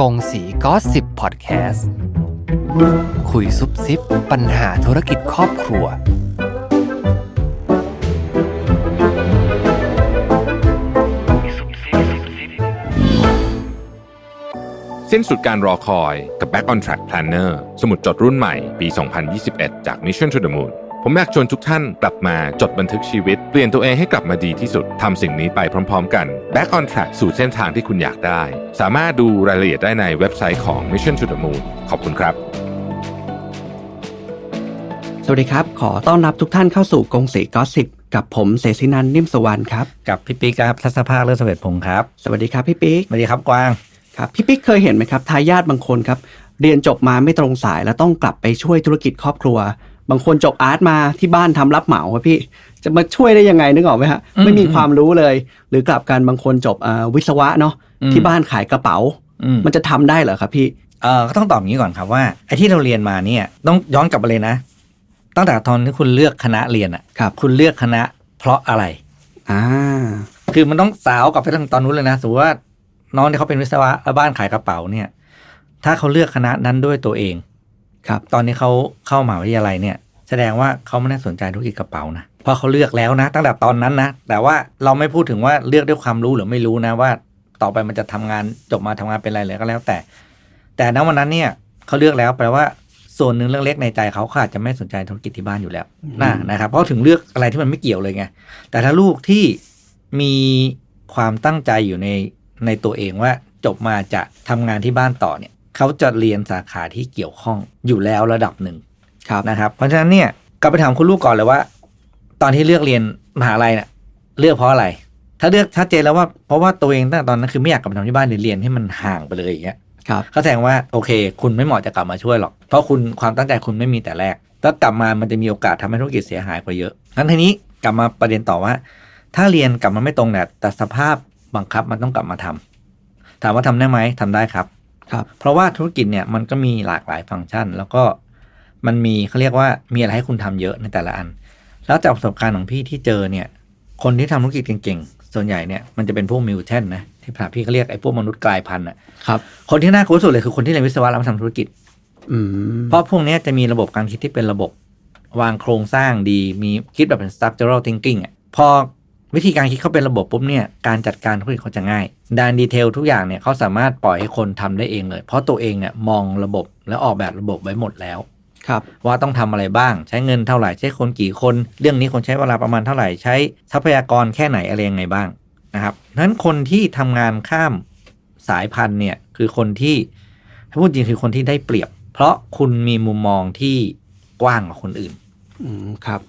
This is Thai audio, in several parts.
กงสีก็สิบพอดแคสต์คุยซุบซิบปัญหาธุรกิจครอบครัว สิ้นสุดการรอคอยกับ Back on Track Planner สมุดจดรุ่นใหม่ปี 2021 จาก Mission to the Moon ผมอยากชวนทุกท่านกลับมาจดบันทึกชีวิต เปลี่ยนตัวเองให้กลับมาดีที่สุดทำสิ่งนี้ไปพร้อม ๆ กัน Back on Track สู่เส้นทางที่คุณอยากได้ สามารถดูรายละเอียดได้ในเว็บไซต์ของ Mission to the Moon ขอบคุณครับ สวัสดีครับ ขอต้อนรับทุกท่านเข้าสู่กงสีก็สิบกับผมเสศินันท์นิ่มสวรรณครับ กับพี่ปิ๊กครับทัศภาคเลิศเสวตพงศ์ครับ สวัสดีครับพี่ปิ๊กสวัสดีครับกวางครับพี่ปิ๊กเคยเห็นไหมครับทายาทบางคนครับเรียนจบมาไม่ตรงสายแล้วต้องกลับไปช่วยธุรกิจครอบครัว บางคนจบอาร์ตมาที่บ้านทำรับเหมาครับพี่ จะมาช่วยได้ยังไงนึกออกไหมฮะอืมไม่มีความรู้เลย หรือกลับกันบางคนจบอ่าวิศวะเนาะอืมที่บ้านขายกระเป๋าอืมมันจะทำได้เหรอครับพี่เออก็ต้องตอบอย่างนี้ก่อนครับว่าไอ้ที่เราเรียนมาเนี่ยต้องย้อนกลับไปเลยนะ ตั้งแต่ตอนที่คุณเลือกคณะเรียนอะครับคุณเลือกคณะ เพราะอะไรอ่าคือมันต้องสาวกลับไปตั้งตอนนู้นเลยนะสมมติว่าน้องที่เขาเป็นวิศวะแล้วบ้านขายกระเป๋าเนี่ย ถ้าเขาเลือกคณะนั้นด้วยตัวเอง ครับ ตอนนี้เขาเข้ามหาวิทยาลัยเนี่ย แสดงว่าเขาไม่ได้สนใจธุรกิจกระเป๋านะเพราะเขาเลือกแล้วนะ ตั้งแต่ตอนนั้นนะ แต่ว่าเราไม่พูดถึงว่าเลือกด้วยความรู้หรือไม่รู้นะว่า ต่อไปมันจะทำงานจบมาทำงานเป็นอะไรเลยก็แล้วแต่ แต่ณวันนั้นเนี่ยเขาเลือกแล้วแปลว่าส่วนหนึ่งเรื่องเล็กในใจเขาเขาอาจจะไม่สนใจธุรกิจที่บ้านอยู่แล้วนะนะครับ เพราะถึงเลือกอะไรที่มันไม่เกี่ยวเลยไง แต่ถ้าลูกที่มีความตั้งใจอยู่ในในตัวเองว่าจบมาจะทำงานที่บ้านต่อเนี่ย เขาจะเรียนสาขาที่เกี่ยวข้องอยู่แล้วระดับหนึ่งครับนะครับ เพราะฉะนั้นเนี่ยกลับไปถามคุณลูกก่อนเลยว่า ตอนที่เลือกเรียนมหาลัยเนี่ยเลือกเพราะอะไร ถ้าเลือกชัดเจนแล้วว่าเพราะว่าตัวเองตั้งแต่ตอนนั้นคือไม่อยากกลับมาทำที่บ้านหรือเรียนให้มันห่างไปเลยอย่างเงี้ยครับเขาแสดงว่าโอเค คุณไม่เหมาะจะกลับมาช่วยหรอก เพราะคุณความตั้งใจคุณไม่มีแต่แรกถ้ากลับมามันจะมีโอกาสทำให้ธุรกิจเสียหายกว่าเยอะงั้นทีนี้กลับมาประเด็นต่อว่า ถ้าเรียนกลับมาไม่ตรงเนี่ยแต่สภาพบังคับมันต้องกลับมาทำถามว่าทำได้ไหมทำได้ครับ ครับเพราะว่าธุรกิจเนี่ยมันก็มีหลากหลายฟังก์ชัน แล้วก็มันมีเขาเรียกว่ามีอะไรให้คุณทำเยอะในแต่ละอัน แล้วจากประสบการณ์ของพี่ที่เจอเนี่ย คนที่ทำธุรกิจเก่งๆ ส่วนใหญ่เนี่ยมันจะเป็นพวกมิวเทนนะที่ภาษาพี่เขาเรียกไอ้พวกมนุษย์กลายพันธุ์อะครับคนที่น่ากลัวที่สุดเลยคือคนที่เรียนวิศวะแล้วมาทำธุรกิจอืมเพราะพวกเนี้ยจะมีระบบการคิดที่เป็นระบบวางโครงสร้างดีมีคิดแบบเป็น structural thinking อะพอ วิธีการคิดเขาเป็นระบบปุ๊บเนี่ยการจัดการธุรกิจเขาจะง่ายด้านดีเทลทุกอย่างเนี่ยเขาสามารถปล่อยให้คนทำได้เองเลย เพราะตัวเองเนี่ยมองระบบและออกแบบระบบไว้หมดแล้วครับว่าต้องทำอะไรบ้างใช้เงินเท่าไหร่ใช้คนกี่คน เรื่องนี้คนใช้เวลาประมาณเท่าไหร่ใช้ทรัพยากรแค่ไหนอะไรยังไงบ้างนะครับนั้นคนที่ทำงานข้ามสายพันธุ์เนี่ยคือคนที่ถ้าพูดจริงคือคนที่ได้เปรียบ เพราะคุณมีมุมมองที่กว้างกว่าคนอื่น อืมครับ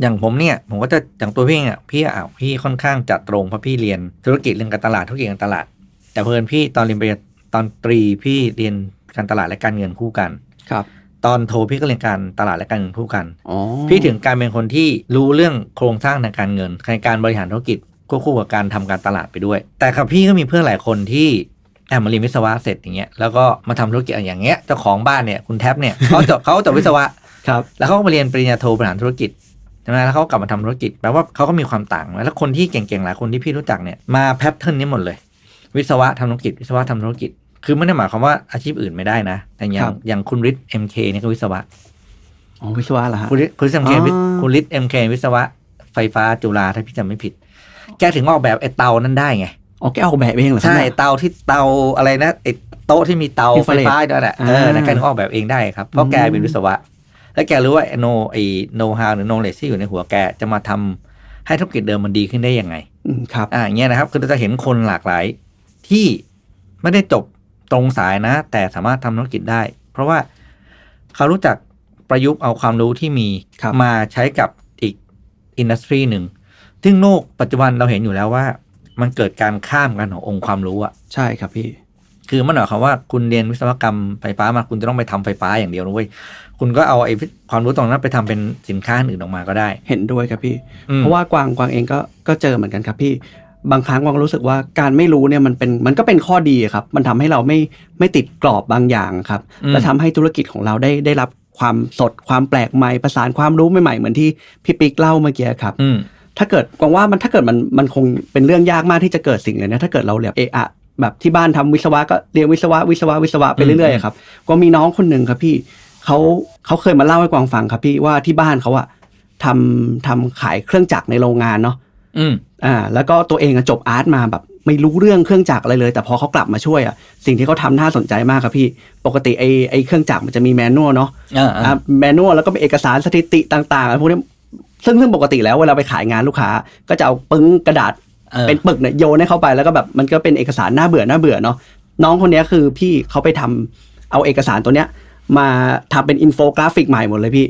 อย่างผมเนี่ยผมก็จะอย่างตัวพี่เนี่ยพี่อะพี่ค่อนข้างจัดตรงเพราะพี่เรียนธุรกิจเรื่องการตลาดธุรกิจการตลาด แต่เพิ่นพี่ตอนเรียนปริญญาตอนตรีพี่เรียนการตลาดและการเงินคู่กันครับตอนโทพี่ก็เรียนการตลาดและการเงินคู่กันอ๋อพี่ถึงการเป็นคนที่รู้เรื่องโครงสร้างทางการเงินในการบริหารธุรกิจควบคู่กับการทำการตลาดไปด้วย แต่กับพี่ก็มีเพื่อนหลายคนที่แอบมาเรียนวิศวะเสร็จอย่างเงี้ยแล้วก็มาทำธุรกิจอย่างเงี้ยเจ้าของบ้านเนี่ยคุณแท็บเนี่ยเขาจบเขาจบวิศวะครับแล้วเขาก็มาเรียนปริญญาโทบริหารธุรกิจ ใช่ไหมแล้วเขาก็กลับมาทำธุรกิจแปลว่าเขาก็มีความต่างนะแล้วคนที่เก่งๆหลายคนที่พี่รู้จักเนี่ยมาแพทเทิร์นนี้หมดเลย วิศวะทำธุรกิจ วิศวะทำธุรกิจ คือไม่ได้หมายความว่าอาชีพอื่นไม่ได้นะแต่อย่าครังบอย่างคุณฤทธิ์เอ็มเคนี่ก็วิศวะอ๋อวิศวะเหรอฮะคุณฤทธิ์คุณฤทธิ์เอ็มเคอ๋อคุณฤทธิ์เอ็มเควิศวะไฟฟ้าจุฬาถ้าพี่จำไม่ผิด แกถึงออกแบบไอ้เตานั่นได้ไงอ๋อแกออกแบบเองเหรอครับใช่เนี่ยเตาที่เตาอะไรนะไอ้โต๊ะที่มีเตาไฟ Infrared ฟ้าด้วยแหละเอออ่านะแกถึงออกแบบเองได้ครับเพราะแกเป็นวิศวะ แล้วแกรู้ว่าโนไอโนฮาวหรือโนเลสที่อยู่ในหัวแกจะมาทำให้ธุรกิจเดิมมันดีขึ้นได้ยังไงอืมครับอ่าอย่างเงี้ยนะครับคือเราจะเห็นคนหลากหลาย ที่ไม่ได้จบตรงสายนะ แต่สามารถทำธุรกิจได้ เพราะว่าเขารู้จักประยุกต์เอาความรู้ที่มีครับมาใช้กับอีกอินดัสทรีหนึ่งซึ่งโลกปัจจุบันเราเห็นอยู่แล้วว่า มันเกิดการข้ามกันขององค์ความรู้อะใช่ครับพี่ คือมันหมายความว่าคุณเรียนวิศวกรรมไฟฟ้ามาคุณจะต้องไปทำไฟฟ้าอย่างเดียวนะเว้ยคุณก็เอาไอ้ความรู้ตรงนั้นไปทำเป็นสินค้าอื่นออกมาก็ได้ เห็นด้วยครับพี่อืมเพราะว่ากวางกวางเองก็ก็เจอเหมือนกันครับพี่บางครั้งกวางรู้สึกว่าการไม่รู้เนี่ยมันเป็นมันก็เป็นข้อดีอะครับ มันทำให้เราไม่ไม่ติดกรอบบางอย่างครับอืมและทำให้ธุรกิจของเราได้ได้รับความสดความแปลกใหม่ประสานความรู้ใหม่ๆเหมือนที่พี่ปิ๊กเล่าเมื่อกี้ครับอืมถ้าเกิดกวางว่ามันถ้าเกิดมันมันคงเป็นเรื่องยากมากที่จะเกิดสิ่งเลยนะถ้าเกิดเราแบบเอะอะ แบบที่บ้านทำวิศวะก็เรียนวิศวะวิศวะวิศวะไปเรื่อยๆครับ ก็มีน้องคนหนึ่งครับพี่เขาเขาเคยมาเล่าให้กวางฟังครับพี่ว่าที่บ้านเขาอะทำทำขายเครื่องจักรในโรงงานเนาะอืมอ่า แล้วก็ตัวเองอะจบอาร์ตมาแบบ ไม่รู้เรื่องเครื่องจักรอะไรเลย แต่พอเขากลับมาช่วยอะสิ่งที่เขาทำน่าสนใจมากครับพี่ ปกติไอไอเครื่องจักรมันจะมีแมนนวลเนาะอ่าอ่าแมนนวลแล้วก็เป็นเอกสารสถิติต่างๆอะไรพวกนี้ซึ่งซึ่งปกติแล้วเวลาไปขายงานลูกค้า ก็จะเอาปึ้งกระดาษ เออเป็นปึกเนี่ยโยนให้เข้าไปแล้วก็แบบมันก็เป็นเอกสารน่าเบื่อน่าเบื่อเนาะน้องคนเนี้ยคือพี่เขาไปทำเอาเอกสารตัวเนี้ย มาทำเป็นอินโฟกราฟิกใหม่หมดเลยพี่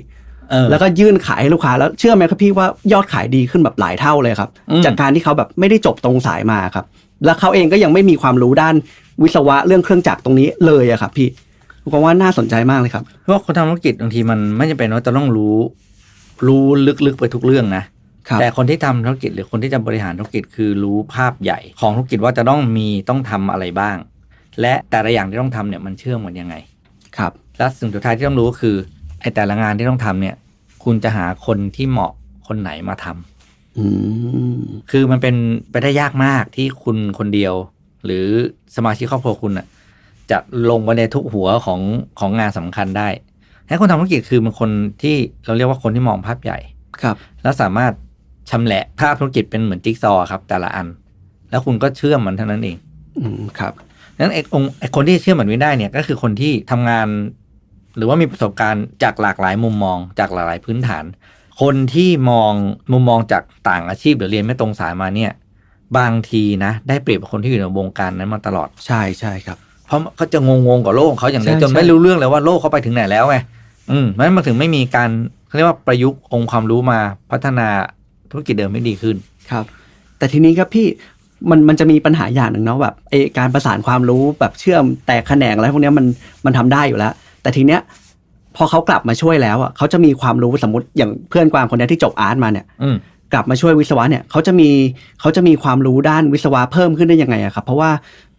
เออแล้วก็ยื่นขายให้ลูกค้าแล้วเชื่อไหมครับพี่ว่ายอดขายดีขึ้นแบบหลายเท่าเลยครับอืมจากการที่เขาแบบไม่ได้จบตรงสายมาครับ แล้วเขาเองก็ยังไม่มีความรู้ด้านวิศวะเรื่องเครื่องจักรตรงนี้เลยอะครับพี่ผมว่าน่าสนใจมากเลยครับเพราะว่าคนทำธุรกิจบางทีมันไม่จำเป็นว่าจะต้องรู้ รู้ลึกๆไปทุกเรื่องนะครับ แต่คนที่ทำธุรกิจหรือคนที่จะบริหารธุรกิจคือรู้ภาพใหญ่ ของธุรกิจว่าจะต้องมีต้องทำอะไรบ้าง และแต่ละอย่างที่ต้องทำเนี่ยมันเชื่อมกันยังไง ครับ และสิ่งสุดท้ายที่ต้องรู้ก็คือไอ้แต่ละงานที่ต้องทำเนี่ย คุณจะหาคนที่เหมาะคนไหนมาทำอืมคือมันเป็นไปได้ยากมากที่คุณคนเดียว หรือสมาชิกครอบครัวคุณน่ะจะลงไปในทุกหัวของของงานสำคัญได้ให้คนทำธุรกิจคือเป็นคนที่เราเรียกว่าคนที่มองภาพใหญ่ครับ แล้วสามารถ ชำแหละภาพธุรกิจเป็นเหมือนจิ๊กซอว์ครับ แต่ละอัน แล้วคุณก็เชื่อมมันเท่านั้นเอง อืมครับนั้นไอ้องค์ไอ้คนที่เชื่อมแบบนี้ได้เนี่ย ก็คือคนที่ทำงาน หรือว่ามีประสบการณ์จากหลากหลายมุมมอง จากหลากหลายพื้นฐาน คนที่มองมุมมองจากต่างอาชีพหรือเรียนไม่ตรงสายมาเนี่ย บางทีนะได้เปรียบกว่าคนที่อยู่ในวงการนั้นมาตลอดใช่ใช่ครับ เพราะเขาจะงงๆกับโลกของเขาอย่างเดียวใช่จนไม่ใช่รู้เรื่องเลยว่าโลกเขาไปถึงไหนแล้วไงอืมมันมาถึงไม่มีการเขาเรียกว่าประยุกต์องค์ความรู้มาพัฒนา ธุรกิจเดิมให้ดีขึ้นครับ แต่ทีนี้ครับพี่มันมันจะมีปัญหาอย่างหนึ่งเนาะแบบเออการประสานความรู้แบบเชื่อมแตกแขนงอะไรพวกเนี้ยมันมันทำได้อยู่แล้ว แต่ทีเนี้ยพอเขากลับมาช่วยแล้วอะเขาจะมีความรู้สมมติอย่างเพื่อนกวางคนเนี้ยที่จบอาร์ตมาเนี่ยอืมกลับมาช่วยวิศวะเนี่ยเขาจะมีเขาจะมีความรู้ด้านวิศวะเพิ่มขึ้นได้ยังไงอะครับ เพราะว่า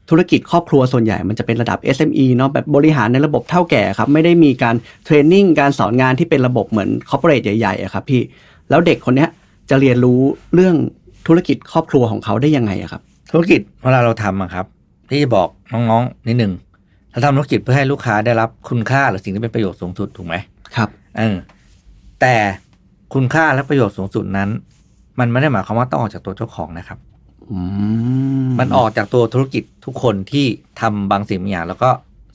ธุรกิจครอบครัวส่วนใหญ่มันจะเป็นระดับ SME เนาะแบบบริหารในระบบเท่าแก่ครับ ไม่ได้มีการเทรนนิ่งการสอนงานที่เป็นระบบเหมือนคอร์ปอเรทใหญ่ๆอะครับพี่แล้วเด็กคนเนี้ย จะเรียนรู้เรื่องธุรกิจครอบครัวของเขาได้ยังไงอะครับ ธุรกิจเวลาเราทำอะครับ ที่จะบอกน้องๆนิดหนึ่งเราทำธุรกิจเพื่อให้ลูกค้าได้รับคุณค่าหรือสิ่งที่เป็นประโยชน์สูงสุดถูกไหมครับเออแต่คุณค่าและประโยชน์สูงสุดนั้น มันไม่ได้หมายความว่าต้องออกจากตัวเจ้าของนะครับอืมันออกจากตัวธุรกิจทุกคนที่ทำบางสิ่งบางอย่างแล้วก็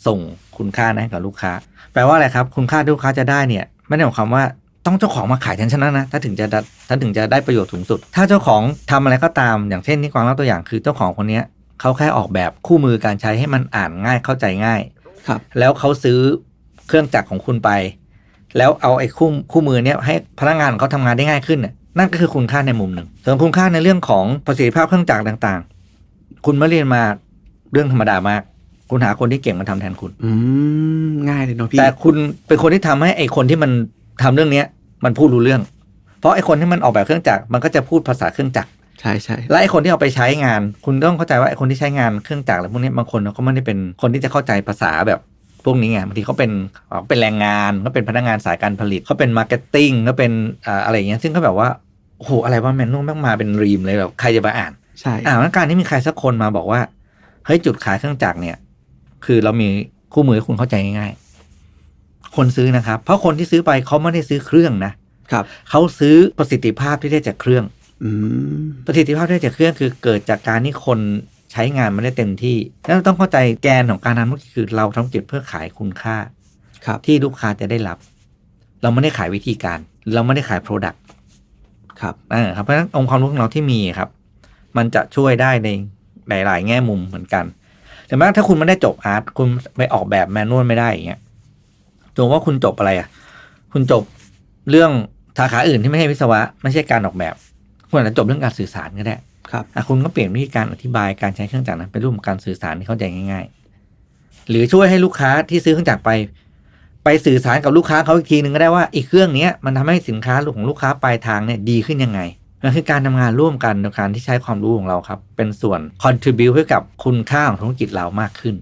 ส่งคุณค่านั้นให้กับลูกค้า แปลว่าอะไรครับ คุณค่าที่ลูกค้าจะได้เนี่ย ไม่ได้หมายความว่า ต้องเจ้าของมาขายแทนฉันนะนะ ถ้าถึงจะได้ถ้าถึงจะได้ประโยชน์สูงสุด ถ้าเจ้าของทำอะไรก็ตาม อย่างเช่นที่กวางเล่าตัวอย่างคือเจ้าของคนเนี้ยเขาแค่ออกแบบคู่มือการใช้ให้มันอ่านง่ายเข้าใจง่ายครับ แล้วเขาซื้อเครื่องจักรของคุณไป แล้วเอาไอ้คู่คู่มือเนี้ยให้พนักงานของเขาทำงานได้ง่ายขึ้นน่ะนั่นก็คือคุณค่าในมุมหนึ่งส่วนคุณค่าในเรื่องของประสิทธิภาพเครื่องจักรต่างๆ คุณไม่เรียนมาเรื่องธรรมดามากคุณหาคนที่เก่งมาทำแทนคุณ อืมง่ายเลยเนาะพี่ แต่คุณเป็นคนที่ทำให้ไอ้คนที่มัน ทำเรื่องเนี้ยมันพูดรู้เรื่อง เพราะไอ้คนที่มันออกแบบเครื่องจักรมันก็จะพูดภาษาเครื่องจักรใช่ใช่และไอ้คนที่เอาไปใช้งาน คุณต้องเข้าใจว่าไอ้คนที่ใช้งานเครื่องจักรอะไรพวกนี้บางคนเขาก็ไม่ได้เป็นคนที่จะเข้าใจภาษาแบบพวกนี้ไงบางทีเขาเป็นเขาเป็นแรงงานเขาเป็นพนักงานสายการผลิตเขาเป็นมาร์เก็ตติ้งเขาเป็นอ่าอะไรอย่างเงี้ยซึ่งเขาแบบว่าโอ้โหอะไรว่าแมนนวลแม่งมาเป็นรีมเลยแบบใครจะมาอ่านใช่อ่าแล้วการที่มีใครสักคนมาบอกว่าเฮ้ยจุดขายเครื่องจักรเนี่ย คือเรามีคู่มือให้คุณเข้าใจง่ายๆ คนซื้อนะครับ เพราะคนที่ซื้อไปเขาไม่ได้ซื้อเครื่องนะครับเขาซื้อประสิทธิภาพที่ได้จากเครื่องอืมประสิทธิภาพที่ได้จากเครื่องคือเกิดจากการที่คนใช้งานมันได้เต็มที่แล้วเราต้องเข้าใจแกนของการทำธุรกิจคือเราทำธุรกิจเพื่อขายคุณค่าครับที่ลูกค้าจะได้รับ เราไม่ได้ขายวิธีการ เราไม่ได้ขาย Product ครับอ่าครับเพราะฉะนั้นองค์ความรู้ของเราที่มีครับ มันจะช่วยได้ในหลาย ๆ แง่มุมเหมือนกันแต่แม้ถ้าคุณไม่ได้จบอาร์ตคุณไปออกแบบแมนนวลไม่ได้อย่างเงี้ย จงว่าคุณจบอะไรอะ คุณจบเรื่องสาขาอื่นที่ไม่ใช่วิศวะ ไม่ใช่การออกแบบ คุณอาจจะจบเรื่องการสื่อสารก็ได้ครับอะคุณก็เปลี่ยนวิธีการอธิบายการใช้เครื่องจักรนั้นเป็นรูปของการสื่อสารที่เข้าใจง่าย ๆ หรือช่วยให้ลูกค้าที่ซื้อเครื่องจักรไป ไปสื่อสารกับลูกค้าเขาอีกทีหนึ่งก็ได้ว่าอีกเครื่องเนี้ยมันทำให้สินค้าของลูกค้าปลายทางเนี่ยดีขึ้นยังไงมันคือการทำงานร่วมกันโดยการที่ใช้ความรู้ของเราครับ เป็นส่วน contribu ให้กับคุณค่าของธุรกิจเรามากขึ้น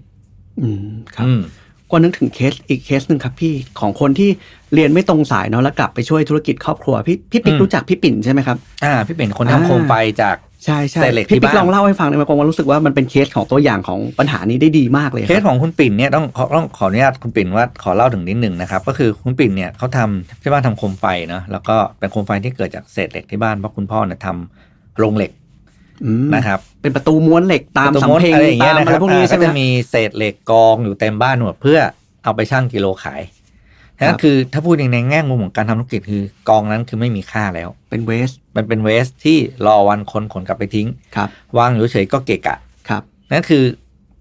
อืมครับอืม ก็นึกถึงเคสอีกเคสหนึ่งครับพี่ของคนที่เรียนไม่ตรงสายเนาะแล้วกลับไปช่วยธุรกิจครอบครัวพี่พี่ปิ๊กอืมรู้จักพี่ปิ่นใช่ไหมครับอ่าพี่เป็นคนอ่าทำโคมไฟจากใช่ใช่เศษเหล็กพี่ที่ปิ๊กบ้านลองเล่าให้ฟังได้ไหมกงว่ารู้สึกว่ามันเป็นเคสของตัวอย่างของปัญหานี้ได้ดีมากเลยเคสรับของคุณปิ่นเนี่ยต้องขอต้องขออนุญาตคุณปิ่นว่าขอเล่าถึงนิดหนึ่งนะครับก็คือคุณปิ่นเนี่ยเขาทำที่บ้านทำโคมไฟเนาะแล้วก็เป็นโคมไฟที่เกิดจากเศษเหล็กที่บ้านเพราะคุณพ่อเนี่ยทำโรงเหล็กอืม นะครับ เป็นประตูม้วนเหล็กตามประสำมดเพ็งอะไรอย่างเงี้ตายมนะอะคไรรับพวกนี้อ่าใช่ก็ไหมจะมีเศษเหล็กกองอยู่เต็มบ้านหมดเพื่อเอาไปชั่งกิโลขายนั่นคือถ้าพูดในแง่มุมของการทำธุรกิจคือกองนั้นคือไม่มีค่าแล้ว เป็นเวสมันเป็นเวสที่รอวันคนขนกลับไปทิ้งครับวางอยู่เฉยๆก็เกะกะครับนั่นคือ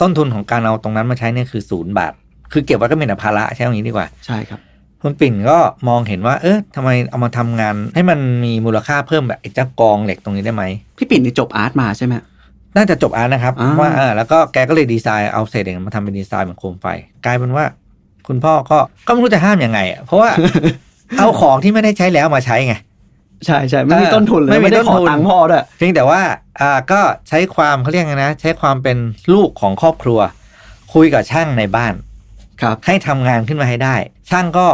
ต้นทุนของการเอาตรงนั้นมาใช้เนี่ยคือศูนย์บาท คือเก็บไว้ก็เป็นแต่ภาระใช่ไหมนี้ดีกว่าใช่ครับ คุณปิ่นก็มองเห็นว่า เออทำไมเอามาทำงาน ให้มันมีมูลค่าเพิ่มแบบไอ้เจ้ากองเหล็กตรงนี้ได้ไหมพี่ปิ่นนี่จบอาร์ตมาใช่ไหมน่าจะจบอาร์ตนะครับอ่าว่าเออแล้วก็แกก็เลยดีไซน์เอาเศษเหล็กมาทำเป็นดีไซน์เหมือนโคมไฟ กลายเป็นว่า คุณพ่อก็ก็ไม่รู้จะห้ามยังไงอะเพราะว่าเอาของที่ไม่ได้ใช้แล้วมาใช้ไงใช่ใช่ไม่มีเออต้นทุนเลยไม่มีไม่ได้ต้นขอทุนตังค์พ่อด้วยเพียงแต่ว่าอ่าก็ใช้ความเขาเรียกไงนะ ใช้ความเป็นลูกของครอบครัว คุยกับช่างในบ้านครับให้ทำงานขึ้นมาให้ได้ ช่างก็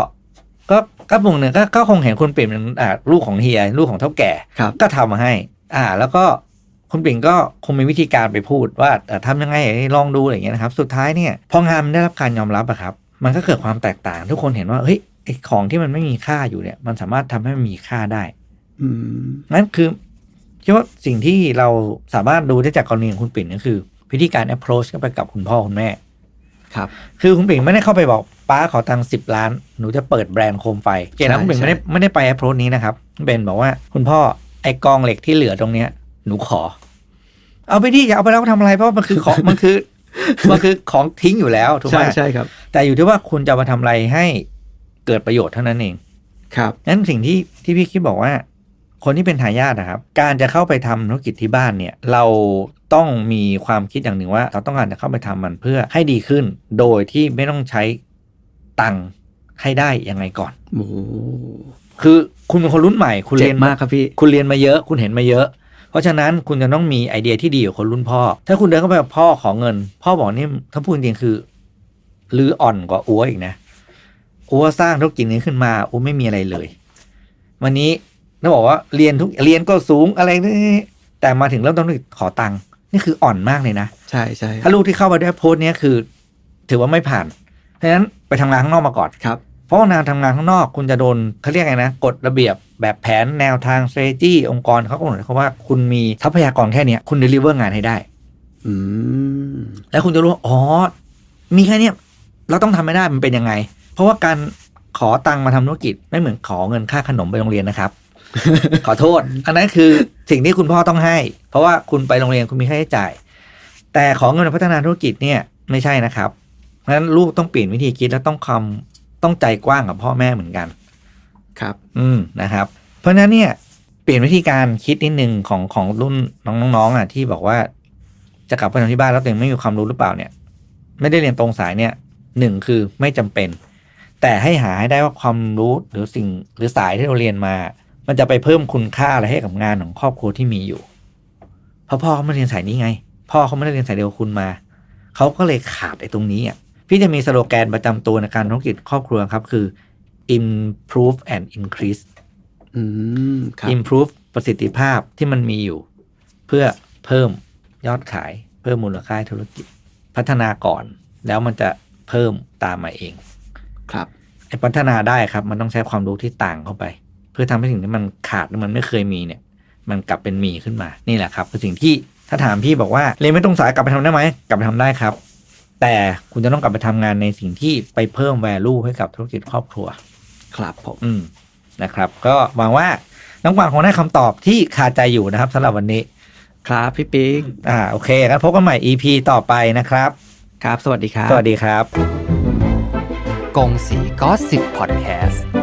ก็ก็มุมหนึ่งก็ก็คงเห็นคุณปิ่นเป็นอ่าลูกของเฮียลูกของเท่าแก่ครับก็ทำมาให้ อ่า แล้วก็คุณปิ่นก็คงมีวิธีการไปพูดว่าเอ่อทำยังไงลองดูอะไรอย่างเงี้ยนะครับ สุดท้ายเนี่ยพองานมันได้รับการยอมรับอะครับ มันก็เกิดความแตกต่าง ทุกคนเห็นว่าเฮ้ยไอของที่มันไม่มีค่าอยู่เนี่ย มันสามารถทำให้มันมีค่าได้ อืมนั่นคือคิดว่าสิ่งที่เราสามารถดูได้จากกรณีของคุณปิ่นก็คือ วิธีการ approach ก็ไปกับคุณพ่อคุณแม่ ครับ คือคุณปิ่นไม่ได้เข้าไปบอกป้าขอตังค์สิบล้าน หนูจะเปิดแบรนด์โคมไฟเจนะใช่คุณปิ่นไม่ได้ใช่ไม่ได้ไป approach นี้นะครับคุณเบนบอกว่าคุณพ่อไอกองเหล็กที่เหลือตรงเนี้ย หนูขอ เอาไปที่อย่าเอาไปแล้วทำอะไรเพราะว่ามันคือของมันคือมันคือของทิ้งอยู่แล้วถูกไหใช่มใช่ครับ แต่อยู่ที่ว่าคุณจะเอามาทำอะไรให้เกิดประโยชน์เท่านั้นเอง ครับนั้นสิ่งที่ที่พี่คิดบอกว่า คนที่เป็นทายาทนะครับ การจะเข้าไปทำธุรกิจที่บ้านเนี่ย เรา ต้องมีความคิดอย่างหนึ่งว่า เราต้องการจะเข้าไปทำมันเพื่อให้ดีขึ้น โดยที่ไม่ต้องใช้ตังค์ให้ได้ยังไงก่อนโอ้โหคือคุณเป็นคนรุ่นใหม่ คุณเจ็เรีบยนมากครับพี่คุณเรียนมาเยอะ คุณเห็นมาเยอะ เพราะฉะนั้นคุณจะต้องมีไอเดียที่ดีกว่าคนรุ่นพ่อ ถ้าคุณเดินเข้าไปกับพ่อขอเงิน พ่อบอกนี่ถ้าพูดจริงๆคือลืออ่อนกว่าอัวอีกนะอัวสร้างธุรกิจนี้ขึ้นมาอัวไม่มีอะไรเลย วันนี้ต้องบอกว่าเรียนทุกเรียนก็สูงอะไรนี่แต่มาถึงเริ่มต้นธุรกิจขอตังค์ นี่คืออ่อนมากเลยนะ ใช่ใช่ถ้าลูกที่เข้ามาด้วยโพสต์เนี้ยคือ ถือว่าไม่ผ่านเพราะฉะนั้นไปทำงานข้างนอกมาก่อนครับ เพราะว่างานทำงานข้างนอกคุณจะโดนเขาเรียกไงนะกฎระเบียบแบบแผนแนวทาง strategy องค์กรเขากำหนดเขาว่าคุณมีทรัพยากรแค่เนี้ยคุณ deliver งานให้ได้ อืมแล้วคุณจะรู้ว่าอ๋อมีแค่เนี้ยเราต้องทำไม่ได้มันเป็นยังไง เพราะว่าการขอตังค์มาทำธุรกิจไม่เหมือนขอเงินค่าขนมไปโรงเรียนนะครับ ขอโทษ อันนั้นคือสิ่งที่คุณพ่อต้องให้ เพราะว่าคุณไปโรงเรียนคุณมีค่าใช้จ่าย แต่ขอเงินมาพัฒนาธุรกิจเนี่ยไม่ใช่นะครับเพราะฉะนั้นลูกต้องเปลี่ยนวิธีคิดและต้องคำต้องใจกว้างกับพ่อแม่เหมือนกัน ครับ อืมนะครับ เพราะฉะนั้นเนี่ยเปลี่ยนวิธีการคิดนิดนึงของของรุ่นน้องๆอะที่บอกว่าจะกลับไปทำที่บ้านแล้วตัวเองไม่มีความรู้หรือเปล่าเนี่ย ไม่ได้เรียนตรงสายเนี่ยหนึ่งคือไม่จำเป็น แต่ให้หาให้ได้ว่าความรู้หรือสิ่งหรือสายที่เราเรียนมา มันจะไปเพิ่มคุณค่าอะไรให้กับงานของครอบครัวที่มีอยู่ เพราะพ่อเขาไม่เรียนสายนี้ไง พ่อเขาไม่ได้เรียนสายเดียวกับคุณมา เขาก็เลยขาดไอ้ตรงนี้อะ พี่จะมีสโลแกนประจำตัวในการธุรกิจครอบครัวครับคือ improve and increase อืมครับ improve ประสิทธิภาพที่มันมีอยู่ เพื่อเพิ่มยอดขาย เพิ่มมูลค่าให้ธุรกิจ พัฒนาก่อน แล้วมันจะเพิ่มตามมาเอง ครับไอ้พัฒนาได้ครับ มันต้องใช้ความรู้ที่ต่างเข้าไป เพื่อทำให้สิ่งที่มันขาดหรือมันไม่เคยมีเนี่ย มันกลับเป็นมีขึ้นมานี่แหละครับคือสิ่งที่ถ้าถามพี่บอกว่าเรียนไม่ตรงสายกลับไปทำได้ไหมกลับไปทำได้ครับ แต่คุณจะต้องกลับไปทำงานในสิ่งที่ไปเพิ่ม value ให้กับธุรกิจครอบครัว ครับผมอืมนะครับ ก็หวังว่าน้องกวางคงได้คำตอบที่คาใจอยู่นะครับสำหรับวันนี้ ครับพี่ปิ๊กอ่าโอเคงั้นพบกันใหม่ EP ต่อไปนะครับ ครับ สวัสดีครับ สวัสดีครับกงสีก็สิบพอดแคสต์